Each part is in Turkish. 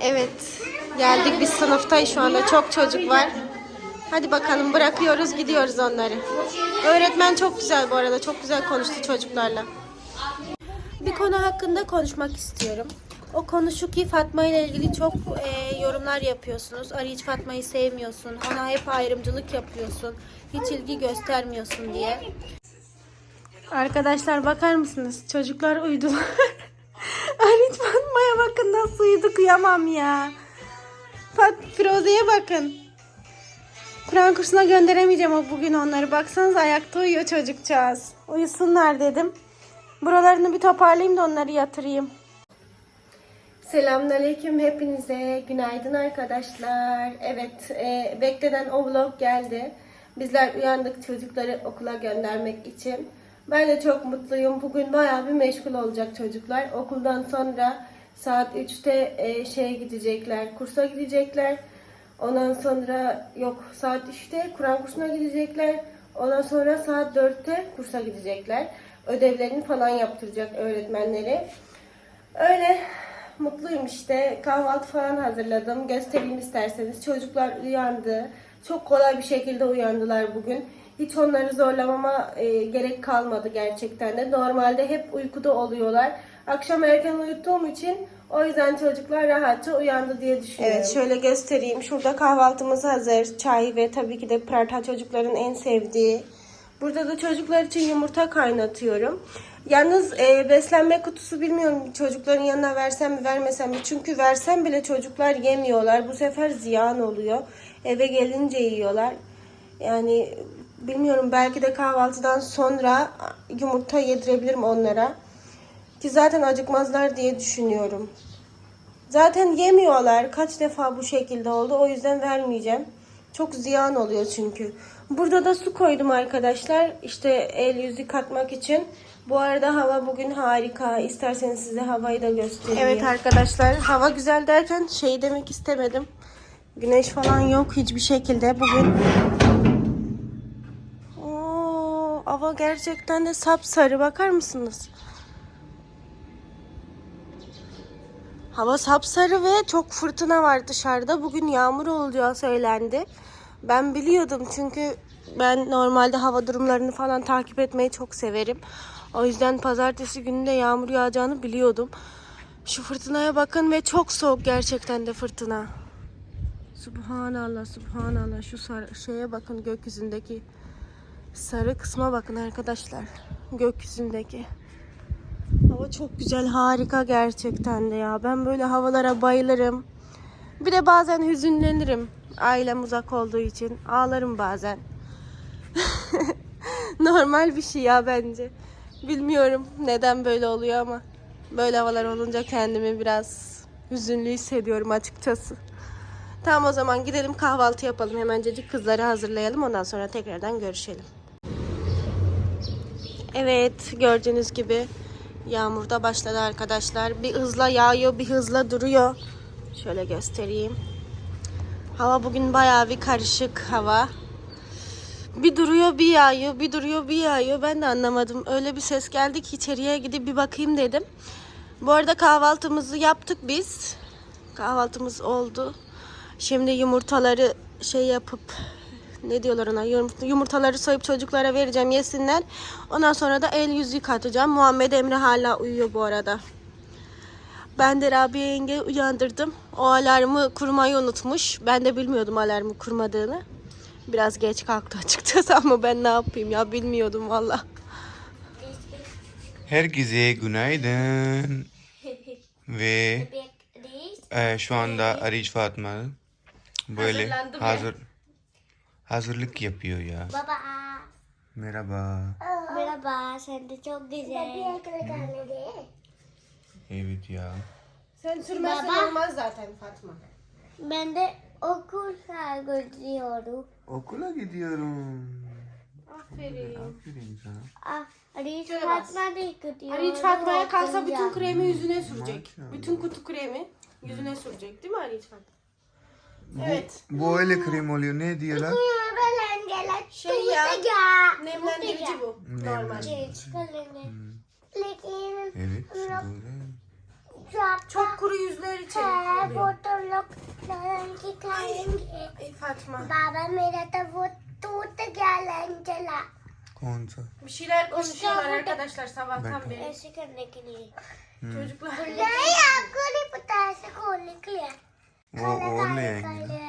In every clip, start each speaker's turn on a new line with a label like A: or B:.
A: Evet. Geldik biz sınıfta şu anda çok çocuk var. Hadi bakalım bırakıyoruz gidiyoruz onları. Öğretmen çok güzel bu arada. Çok güzel konuştu çocuklarla. Bir konu hakkında konuşmak istiyorum. O konu şu ki Fatma ile ilgili çok e, yorumlar yapıyorsunuz. Arı hiç Fatma'yı sevmiyorsun. Ona hep ayrımcılık yapıyorsun. Hiç ilgi göstermiyorsun diye. Arkadaşlar bakar mısınız? Çocuklar uyudular. Arı hiç Fatma'ya kıyamam ya. Fat Firoze'ye bakın. Kur'an kursuna gönderemeyeceğim o bugün onları. Baksanız ayakta uyuyor çocukcağız. Uyusunlar dedim. Buralarını bir toparlayayım da onları yatırayım. Selamünaleyküm hepinize. Günaydın arkadaşlar. Evet, e, beklenen o vlog geldi. Bizler uyandık çocukları okula göndermek için. Ben de çok mutluyum. Bugün bayağı bir meşgul olacak çocuklar. Okuldan sonra saat 3'te e, şeye gidecekler, kursa gidecekler. Ondan sonra yok saat 3'te Kur'an kursuna gidecekler. Ondan sonra saat 4'te kursa gidecekler. Ödevlerini falan yaptıracak öğretmenleri. Öyle mutluyum işte. Kahvaltı falan hazırladım. Göstereyim isterseniz. Çocuklar uyandı. Çok kolay bir şekilde uyandılar bugün. Hiç onları zorlamama e, gerek kalmadı gerçekten de. Normalde hep uykuda oluyorlar. Akşam erken uyuttuğum için o yüzden çocuklar rahatça uyandı diye düşünüyorum. Evet şöyle göstereyim. Şurada kahvaltımız hazır. Çay ve tabii ki de pırata çocukların en sevdiği. Burada da çocuklar için yumurta kaynatıyorum. Yalnız e, beslenme kutusu bilmiyorum çocukların yanına versem mi vermesem mi. Çünkü versem bile çocuklar yemiyorlar. Bu sefer ziyan oluyor. Eve gelince yiyorlar. Yani bilmiyorum belki de kahvaltıdan sonra yumurta yedirebilirim onlara. Ki zaten acıkmazlar diye düşünüyorum. Zaten yemiyorlar. Kaç defa bu şekilde oldu. O yüzden vermeyeceğim. Çok ziyan oluyor çünkü. Burada da su koydum arkadaşlar. İşte el yüzü katmak için. Bu arada hava bugün harika. İsterseniz size havayı da göstereyim. Evet arkadaşlar hava güzel derken şey demek istemedim. Güneş falan yok hiçbir şekilde. Bugün Oo, hava gerçekten de sapsarı bakar mısınız? Hava sapsarı ve çok fırtına var dışarıda. Bugün yağmur olacağı söylendi. Ben biliyordum çünkü ben normalde hava durumlarını falan takip etmeyi çok severim. O yüzden pazartesi günü de yağmur yağacağını biliyordum. Şu fırtınaya bakın ve çok soğuk gerçekten de fırtına. Subhanallah, subhanallah. Şu sarı, şeye bakın gökyüzündeki sarı kısma bakın arkadaşlar. Gökyüzündeki. Hava çok güzel, harika gerçekten de ya. Ben böyle havalara bayılırım. Bir de bazen hüzünlenirim. Ailem uzak olduğu için. Ağlarım bazen. Normal bir şey ya bence. Bilmiyorum neden böyle oluyor ama böyle havalar olunca kendimi biraz hüzünlü hissediyorum açıkçası. Tamam o zaman gidelim kahvaltı yapalım. Hemencecik kızları hazırlayalım. Ondan sonra tekrardan görüşelim. Evet gördüğünüz gibi yağmur da başladı arkadaşlar. Bir hızla yağıyor bir hızla duruyor. Şöyle göstereyim. Hava bugün bayağı bir karışık hava. Bir duruyor bir yağıyor, bir duruyor bir yağıyor. Ben de anlamadım. Öyle bir ses geldi ki içeriye gidip bir bakayım dedim. Bu arada kahvaltımızı yaptık biz. Kahvaltımız oldu. Şimdi yumurtaları şey yapıp ne diyorlar ona Yum- yumurtaları soyup çocuklara vereceğim yesinler. Ondan sonra da el yüz yıkatacağım. Muhammed Emre hala uyuyor bu arada. Ben de Rabia yenge uyandırdım. O alarmı kurmayı unutmuş. Ben de bilmiyordum alarmı kurmadığını. Biraz geç kalktı açıkçası ama ben ne yapayım ya bilmiyordum valla.
B: Herkese günaydın. Ve e, şu anda Ariç Fatma böyle hazır hazırlık yapıyor ya.
C: Baba.
B: Merhaba.
C: Merhaba, sen de çok güzel.
B: Evet ya.
A: Sen sürmezsen
C: Baba.
A: olmaz zaten Fatma.
C: Ben de okul gidiyorum.
B: Okula gidiyorum.
A: Aferin.
B: Aferin sana.
C: Ah, Arif
A: Şöyle bas.
C: Fatma da gidiyor.
A: Ali hiç Fatma'ya kalsa bütün kremi yüzüne sürecek. Bütün kutu kremi yüzüne sürecek değil mi Ali hiç Fatma? Evet.
B: Bu öyle krem oluyor. Ne diyorlar?
C: Ben gelen
A: Şey ya,
C: tutacağım.
A: Nemlendirici bu. Normal.
C: Lekin
B: Evet. Böyle.
C: çok
A: Çok kuru yüzler için oluyor.
C: fotoğraf रंग की खाएंगे
A: Ey Fatma.
C: बाबा मेरा तो वो टूट गया लाइन चला
B: कौन सा
A: Bir şeyler konuşuyorlar arkadaşlar sabahtan
B: Ben-
A: beri.
C: ऐसे करने के लिए
A: Çocuklar.
C: नहीं आपको नहीं पता ऐसे खोलने के लिए o, वो oraya
B: yayınladı.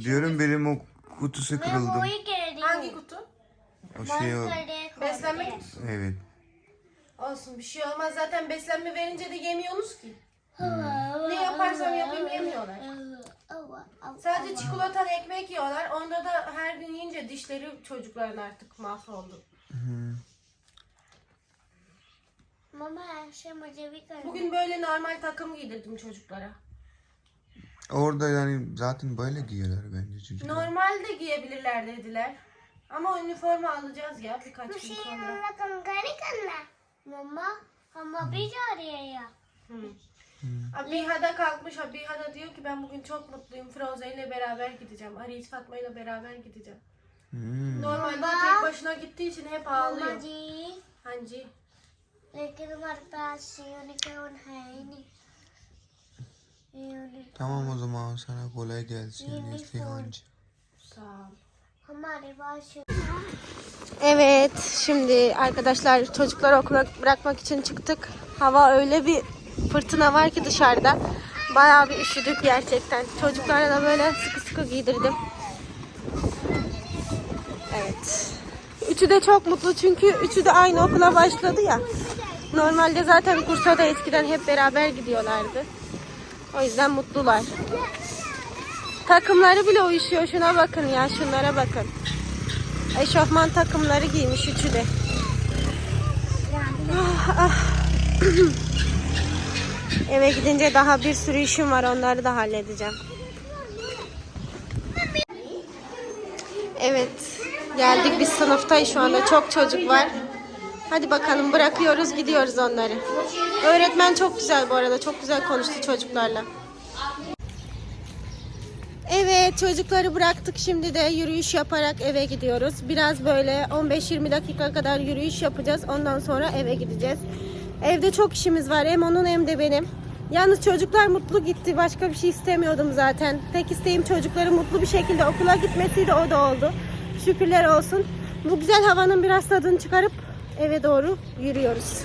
B: Diyorum benim o kutusu kırıldı.
A: Hangi kutu?
B: O şey o.
A: Beslenme kutusu.
B: Evet.
A: Olsun bir şey olmaz. Zaten beslenme verince de yemiyorsunuz ki. Hmm. Ne yaparsam yapayım yemiyorlar. Sadece çikolatalı ekmek yiyorlar. Onda da her gün yiyince dişleri çocukların artık mahvoldu.
C: Hı. Mama her şey macevi karıştı.
A: Bugün böyle normal takım giydirdim çocuklara.
B: Orada yani zaten böyle giyiyorlar bence çocuklar.
A: Normal de giyebilirler dediler. Ama üniforma alacağız ya birkaç Bu gün
C: şeyin
A: sonra.
C: anlatan garip Mama ama bir oraya ya. Hmm.
A: Hmm. Abiha da kalkmış. Abiha da diyor ki ben bugün çok mutluyum. Froze ile beraber gideceğim. Haris Fatma ile beraber gideceğim.
B: Hmm.
A: Normalde Baba. tek başına gittiği için hep ağlıyor. Hancı.
C: लेकिन हमारे पास यूनिकॉर्न है ही नहीं unicorn
B: Tamam o zaman sana kolay gelsin Neslihancı.
A: Sağ ol.
C: हमारे पास
A: Evet, şimdi arkadaşlar çocukları okula bırakmak için çıktık. Hava öyle bir fırtına var ki dışarıda. Bayağı bir üşüdük gerçekten. Çocuklara da böyle sıkı sıkı giydirdim. Evet. Üçü de çok mutlu çünkü üçü de aynı okula başladı ya. Normalde zaten kursa da eskiden hep beraber gidiyorlardı. O yüzden mutlular. Takımları bile uyuşuyor. Şuna bakın ya, şunlara bakın. Eşofman takımları giymiş üçü de. Ah, ah. Eve gidince daha bir sürü işim var. Onları da halledeceğim. Evet. Geldik biz sınıftayız şu anda. Çok çocuk var. Hadi bakalım bırakıyoruz gidiyoruz onları. Öğretmen çok güzel bu arada. Çok güzel konuştu çocuklarla. Evet çocukları bıraktık şimdi de yürüyüş yaparak eve gidiyoruz. Biraz böyle 15-20 dakika kadar yürüyüş yapacağız. Ondan sonra eve gideceğiz. Evde çok işimiz var hem onun hem de benim. Yalnız çocuklar mutlu gitti. Başka bir şey istemiyordum zaten. Tek isteğim çocukların mutlu bir şekilde okula gitmesiydi o da oldu. Şükürler olsun. Bu güzel havanın biraz tadını çıkarıp eve doğru yürüyoruz.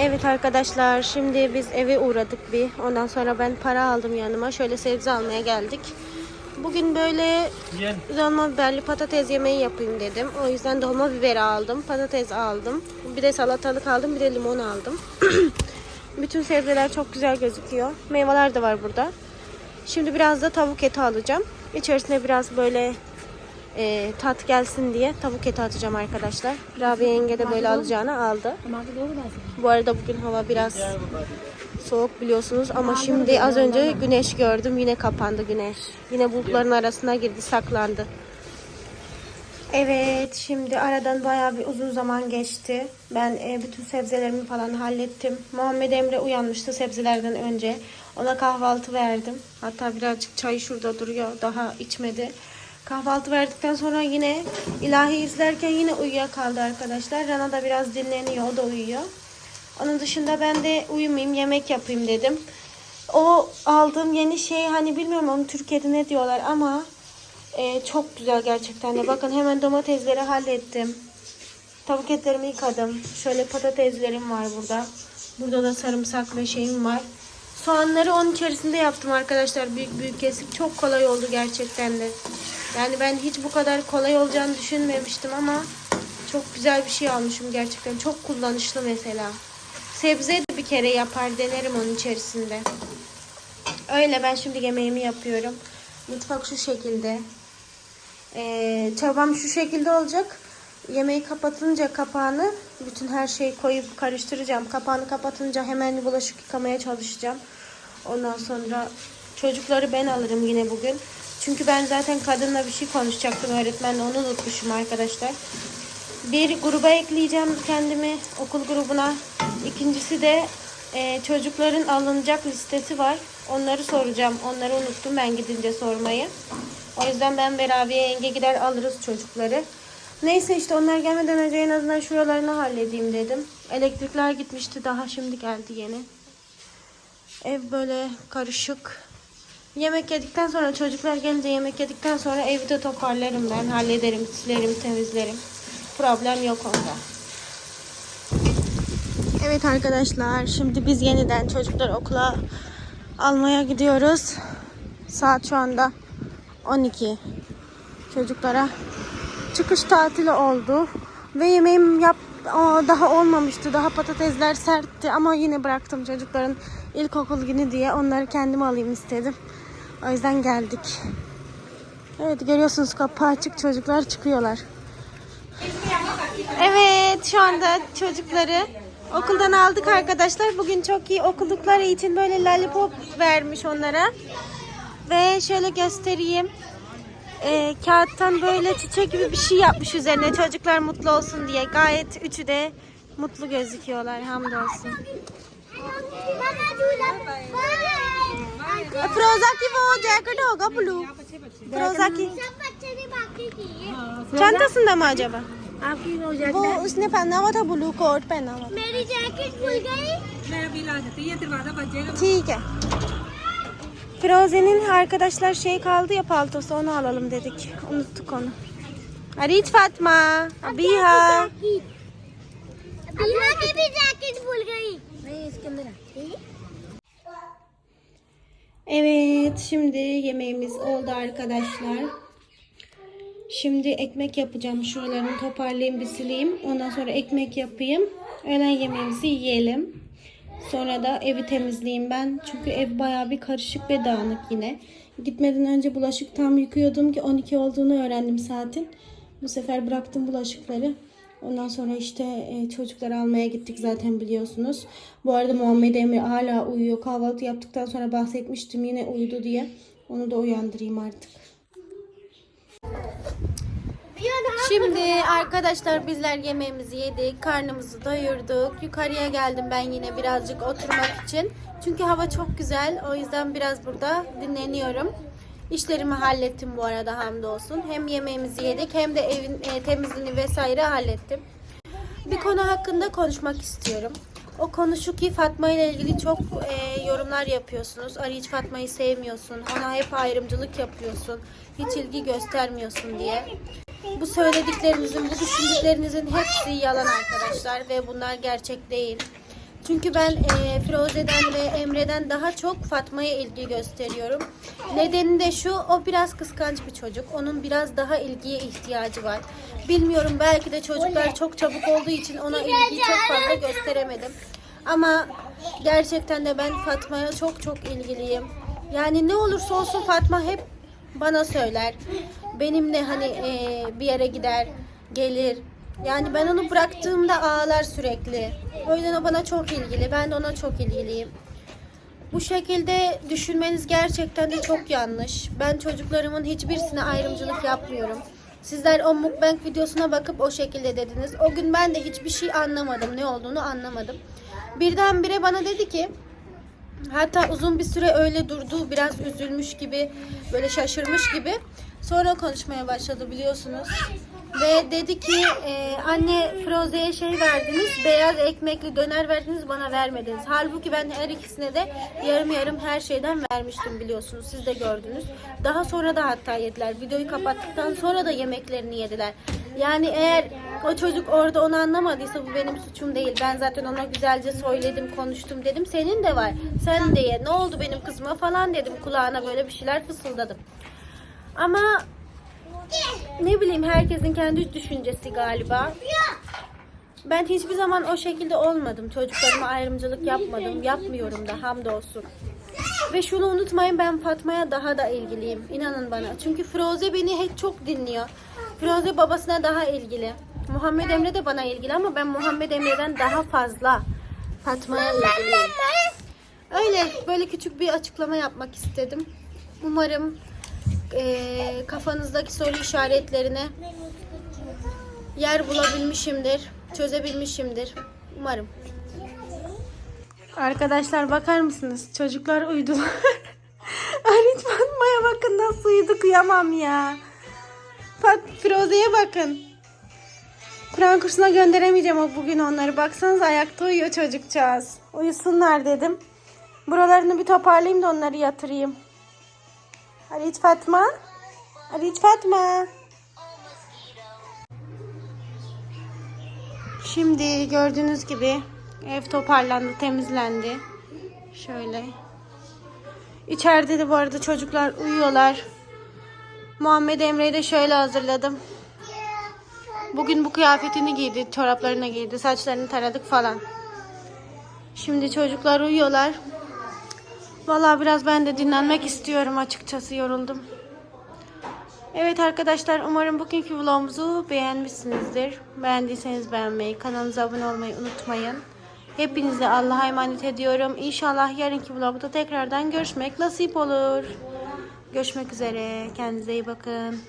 A: Evet arkadaşlar şimdi biz eve uğradık bir. Ondan sonra ben para aldım yanıma. Şöyle sebze almaya geldik. Bugün böyle dolma biberli patates yemeği yapayım dedim. O yüzden dolma biberi aldım, patates aldım. Bir de salatalık aldım, bir de limon aldım. Bütün sebzeler çok güzel gözüküyor. Meyveler de var burada. Şimdi biraz da tavuk eti alacağım. İçerisine biraz böyle e, tat gelsin diye tavuk eti atacağım arkadaşlar. Rabia yenge de böyle alacağını aldı. Bu arada bugün hava biraz soğuk biliyorsunuz ama şimdi az önce güneş gördüm. Yine kapandı güneş. Yine bulutların arasına girdi, saklandı. Evet, şimdi aradan bayağı bir uzun zaman geçti. Ben e, bütün sebzelerimi falan hallettim. Muhammed Emre uyanmıştı sebzelerden önce. Ona kahvaltı verdim. Hatta birazcık çayı şurada duruyor. Daha içmedi. Kahvaltı verdikten sonra yine ilahi izlerken yine uyuyakaldı arkadaşlar. Rana da biraz dinleniyor. O da uyuyor. Onun dışında ben de uyumayayım, yemek yapayım dedim. O aldığım yeni şey hani bilmiyorum onu Türkiye'de ne diyorlar ama e, çok güzel gerçekten de. Bakın hemen domatesleri hallettim. Tavuk etlerimi yıkadım. Şöyle patateslerim var burada. Burada da sarımsak ve şeyim var. Soğanları onun içerisinde yaptım arkadaşlar. Büyük büyük kesip. Çok kolay oldu gerçekten de. Yani ben hiç bu kadar kolay olacağını düşünmemiştim ama çok güzel bir şey almışım gerçekten. Çok kullanışlı mesela. Sebze de bir kere yapar denerim onun içerisinde. Öyle ben şimdi yemeğimi yapıyorum. Mutfak şu şekilde. Ee, çabam şu şekilde olacak. Yemeği kapatınca kapağını bütün her şeyi koyup karıştıracağım. Kapağını kapatınca hemen bulaşık yıkamaya çalışacağım. Ondan sonra çocukları ben alırım yine bugün. Çünkü ben zaten kadınla bir şey konuşacaktım öğretmenle onu unutmuşum arkadaşlar. Bir gruba ekleyeceğim kendimi okul grubuna. İkincisi de e, çocukların alınacak listesi var. Onları soracağım. Onları unuttum ben gidince sormayı. O yüzden ben beraber yenge gider alırız çocukları. Neyse işte onlar gelmeden önce en azından şuralarını halledeyim dedim. Elektrikler gitmişti daha şimdi geldi yeni. Ev böyle karışık. Yemek yedikten sonra çocuklar gelince yemek yedikten sonra evi de toparlarım ben. Hallederim, silerim, temizlerim. Problem yok onda. Evet arkadaşlar şimdi biz yeniden çocuklar okula almaya gidiyoruz. Saat şu anda 12. Çocuklara çıkış tatili oldu. Ve yemeğim yap daha olmamıştı. Daha patatesler sertti ama yine bıraktım çocukların ilkokul günü diye. Onları kendim alayım istedim. O yüzden geldik. Evet görüyorsunuz kapı açık çocuklar çıkıyorlar. Evet şu anda çocukları okuldan aldık arkadaşlar. Bugün çok iyi okudukları için böyle lollipop vermiş onlara. Ve şöyle göstereyim. E, kağıttan böyle çiçek gibi bir şey yapmış üzerine çocuklar mutlu olsun diye. Gayet üçü de mutlu gözüküyorlar hamdolsun.
C: Bye.
A: फिरोजा की वो जैकेट होगा ब्लू फिरोजा की
C: सब बच्चे ने बाकी की
A: çantasında mı acaba?
C: आपकी वो
A: वो उसने पहना हुआ था ब्लू कोट पहना हुआ
C: मेरी जैकेट भूल गई
A: ठीक है. Firoze'nin arkadaşlar şey kaldı ya paltosu onu alalım dedik. Unuttuk onu. Ariç Fatma. Abiha.
C: अम्मा की भी जैकेट भूल गई नहीं इसके अंदर
A: Evet şimdi yemeğimiz oldu arkadaşlar. Şimdi ekmek yapacağım. Şuralarını toparlayayım bir sileyim. Ondan sonra ekmek yapayım. Öğlen yemeğimizi yiyelim. Sonra da evi temizleyeyim ben. Çünkü ev bayağı bir karışık ve dağınık yine. Gitmeden önce bulaşık tam yıkıyordum ki 12 olduğunu öğrendim saatin. Bu sefer bıraktım bulaşıkları. Ondan sonra işte e, çocukları almaya gittik zaten biliyorsunuz. Bu arada Muhammed Emre hala uyuyor. Kahvaltı yaptıktan sonra bahsetmiştim yine uyudu diye. Onu da uyandırayım artık. Şimdi arkadaşlar bizler yemeğimizi yedik, karnımızı doyurduk. Yukarıya geldim ben yine birazcık oturmak için. Çünkü hava çok güzel. O yüzden biraz burada dinleniyorum. İşlerimi hallettim bu arada hamdolsun. Hem yemeğimizi yedik hem de evin e, temizliğini vesaire hallettim. Bir konu hakkında konuşmak istiyorum. O konu şu ki Fatma ile ilgili çok e, yorumlar yapıyorsunuz. Arı hiç Fatma'yı sevmiyorsun. Ona hep ayrımcılık yapıyorsun. Hiç ilgi göstermiyorsun diye. Bu söylediklerinizin, bu düşündüklerinizin hepsi yalan arkadaşlar ve bunlar gerçek değil. Çünkü ben e, Firuze'den ve Emre'den daha çok Fatma'ya ilgi gösteriyorum. Nedeni de şu, o biraz kıskanç bir çocuk. Onun biraz daha ilgiye ihtiyacı var. Bilmiyorum belki de çocuklar çok çabuk olduğu için ona ilgiyi çok fazla gösteremedim. Ama gerçekten de ben Fatma'ya çok çok ilgiliyim. Yani ne olursa olsun Fatma hep bana söyler. Benimle hani e, bir yere gider, gelir. Yani ben onu bıraktığımda ağlar sürekli. O yüzden o bana çok ilgili. Ben de ona çok ilgiliyim. Bu şekilde düşünmeniz gerçekten de çok yanlış. Ben çocuklarımın hiçbirisine ayrımcılık yapmıyorum. Sizler o mukbang videosuna bakıp o şekilde dediniz. O gün ben de hiçbir şey anlamadım. Ne olduğunu anlamadım. Birdenbire bana dedi ki Hatta uzun bir süre öyle durdu. Biraz üzülmüş gibi, böyle şaşırmış gibi. Sonra konuşmaya başladı biliyorsunuz. Ve dedi ki e, anne Froze'ye şey verdiniz, beyaz ekmekli döner verdiniz bana vermediniz. Halbuki ben her ikisine de yarım yarım her şeyden vermiştim biliyorsunuz. Siz de gördünüz. Daha sonra da hatta yediler. Videoyu kapattıktan sonra da yemeklerini yediler. Yani eğer o çocuk orada onu anlamadıysa bu benim suçum değil. Ben zaten ona güzelce söyledim, konuştum dedim. Senin de var. Sen de ye. Ne oldu benim kızıma falan dedim. Kulağına böyle bir şeyler fısıldadım. Ama ne bileyim herkesin kendi düşüncesi galiba. Ben hiçbir zaman o şekilde olmadım. Çocuklarıma ayrımcılık yapmadım. Yapmıyorum da hamdolsun. Ve şunu unutmayın ben Fatma'ya daha da ilgiliyim. İnanın bana. Çünkü Firoze beni hep çok dinliyor. Firoze babasına daha ilgili. Muhammed Emre de bana ilgili ama ben Muhammed Emre'den daha fazla Fatma'ya ilgiliyim. Öyle böyle küçük bir açıklama yapmak istedim. Umarım eee, kafanızdaki soru işaretlerine yer bulabilmişimdir, çözebilmişimdir. Umarım. Arkadaşlar bakar mısınız? Çocuklar uyudular. Arit Fatma'ya bakın nasıl uyudu kıyamam ya. Fat Firoze'ye bakın. Kur'an kursuna gönderemeyeceğim o bugün onları. Baksanız ayakta uyuyor çocukcağız. Uyusunlar dedim. Buralarını bir toparlayayım da onları yatırayım. Halit Fatma. Halit Fatma. Şimdi gördüğünüz gibi ev toparlandı, temizlendi. Şöyle. İçeride de bu arada çocuklar uyuyorlar. Muhammed Emre'yi de şöyle hazırladım. Bugün bu kıyafetini giydi, çoraplarını giydi, saçlarını taradık falan. Şimdi çocuklar uyuyorlar. Vallahi biraz ben de dinlenmek istiyorum açıkçası yoruldum. Evet arkadaşlar umarım bugünkü vlogumuzu beğenmişsinizdir. Beğendiyseniz beğenmeyi, kanalımıza abone olmayı unutmayın. Hepinizi Allah'a emanet ediyorum. İnşallah yarınki vlogda tekrardan görüşmek nasip olur. Görüşmek üzere. Kendinize iyi bakın.